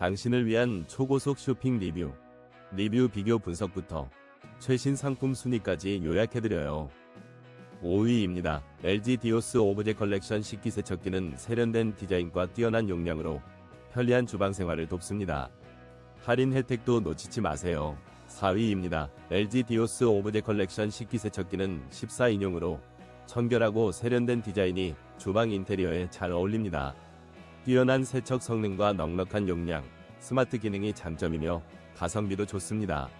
당신을 위한 초고속 쇼핑 리뷰, 리뷰 비교 분석부터 최신 상품 순위까지 요약해드려요. 5위입니다. LG 디오스 오브제 컬렉션 식기세척기는 세련된 디자인과 뛰어난 용량으로 편리한 주방 생활을 돕습니다. 할인 혜택도 놓치지 마세요. 4위입니다. LG 디오스 오브제 컬렉션 식기세척기는 14인용으로 청결하고 세련된 디자인이 주방 인테리어에 잘 어울립니다. 뛰어난 세척 성능과 넉넉한 용량, 스마트 기능이 장점이며 가성비도 좋습니다.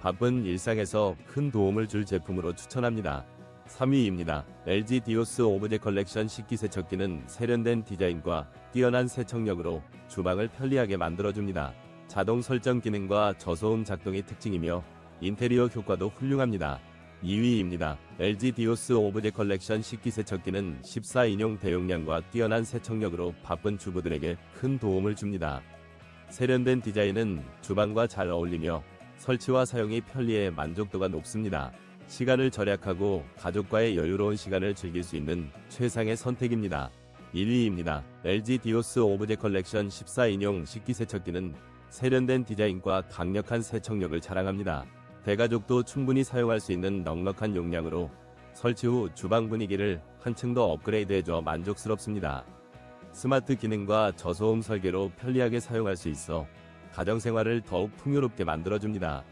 바쁜 일상에서 큰 도움을 줄 제품으로 추천합니다. 3위입니다. LG 디오스 오브제 컬렉션 식기세척기는 세련된 디자인과 뛰어난 세척력으로 주방을 편리하게 만들어줍니다. 자동 설정 기능과 저소음 작동이 특징이며 인테리어 효과도 훌륭합니다. 2위입니다. LG 디오스 오브제 컬렉션 식기세척기는 14인용 대용량과 뛰어난 세척력으로 바쁜 주부들에게 큰 도움을 줍니다. 세련된 디자인은 주방과 잘 어울리며 설치와 사용이 편리해 만족도가 높습니다. 시간을 절약하고 가족과의 여유로운 시간을 즐길 수 있는 최상의 선택입니다. 1위입니다. LG 디오스 오브제 컬렉션 14인용 식기세척기는 세련된 디자인과 강력한 세척력을 자랑합니다. 대가족도 충분히 사용할 수 있는 넉넉한 용량으로 설치 후 주방 분위기를 한층 더 업그레이드해줘 만족스럽습니다. 스마트 기능과 저소음 설계로 편리하게 사용할 수 있어 가정생활을 더욱 풍요롭게 만들어줍니다.